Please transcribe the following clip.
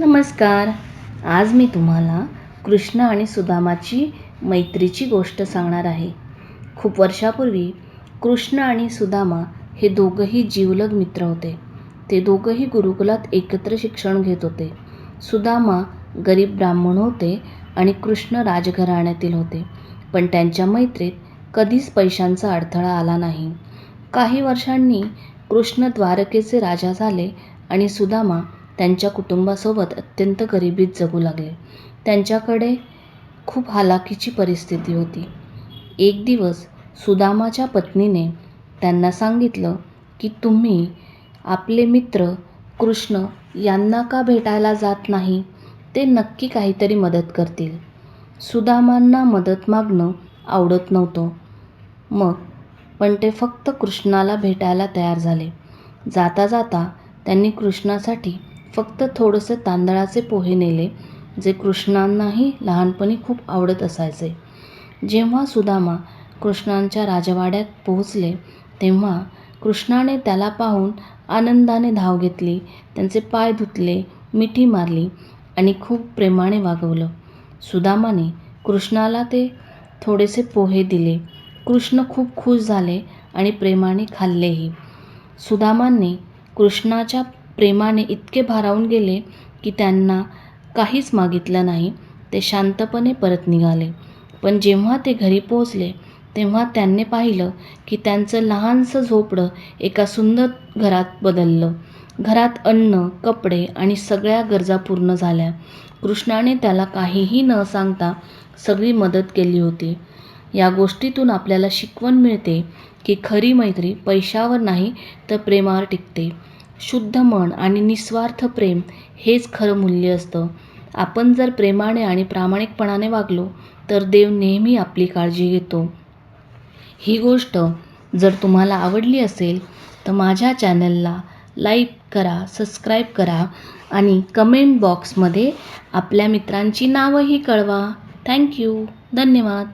नमस्कार. आज मी तुम्हाला कृष्ण आणि सुदामाची मैत्रीची गोष्ट सांगणार आहे. खूप वर्षापूर्वी कृष्ण आणि सुदामा हे दोघंही जीवलग मित्र होते. ते दोघंही गुरुकुलात एकत्र शिक्षण घेत होते. सुदामा गरीब ब्राह्मण होते आणि कृष्ण राजघराण्यातील होते. पण त्यांच्या मैत्रीत कधीच पैशांचा अडथळा आला नाही. काही वर्षांनी कृष्ण द्वारकेचे राजा झाले आणि सुदामा त्यांच्या कुटुंबासोबत अत्यंत गरिबीत जगू लागले. त्यांच्याकडे खूप हालाकीची परिस्थिती होती. एक दिवस सुदामाच्या पत्नीने त्यांना सांगितलं की तुम्ही आपले मित्र कृष्ण यांना का भेटायला जात नाही? ते नक्की काहीतरी मदत करतील. सुदामांना मदत मागणं आवडत नव्हतं. मग पण ते फक्त कृष्णाला भेटायला तयार झाले. जाता जाता त्यांनी कृष्णासाठी फक्त थोडंसं तांदळाचे पोहे नेले जे कृष्णांनाही लहानपणी खूप आवडत असायचे. जेव्हा सुदामा कृष्णांच्या राजवाड्यात पोहोचले तेव्हा कृष्णाने त्याला पाहून आनंदाने धाव घेतली त्यांचे पाय धुतले मिठी मारली आणि खूप प्रेमाने वागवलं. सुदामाने कृष्णाला ते थोडेसे पोहे दिले. कृष्ण खूप खुश झाले आणि प्रेमाने खाल्लेही. सुदामांनी कृष्णाच्या प्रेमाने इतके भारावून गेले की त्यांना काहीच मागितलं नाही. ते शांतपणे परत निघाले. पण जेव्हा ते घरी पोहोचले तेव्हा त्यांनी पाहिलं की त्यांचं लहानसं झोपडं एका सुंदर घरात बदललं. घरात अन्न कपडे आणि सगळ्या गरजा पूर्ण झाल्या. कृष्णाने त्याला काहीही न सांगता सगळी मदत केली होती. या गोष्टीतून आपल्याला शिकवण मिळते की खरी मैत्री पैशावर नाही तर प्रेमावर टिकते. शुद्ध मन आणि निस्वार्थ प्रेम हेच खरं मूल्य असतं. आपण जर प्रेमाने आणि प्रामाणिकपणाने वागलो तर देव नेहमी आपली काळजी घेतो. ही गोष्ट जर तुम्हाला आवडली असेल तर माझ्या चॅनलला लाईक करा सबस्क्राईब करा आणि कमेंट बॉक्समध्ये आपल्या मित्रांची नावंही कळवा. थँक्यू धन्यवाद.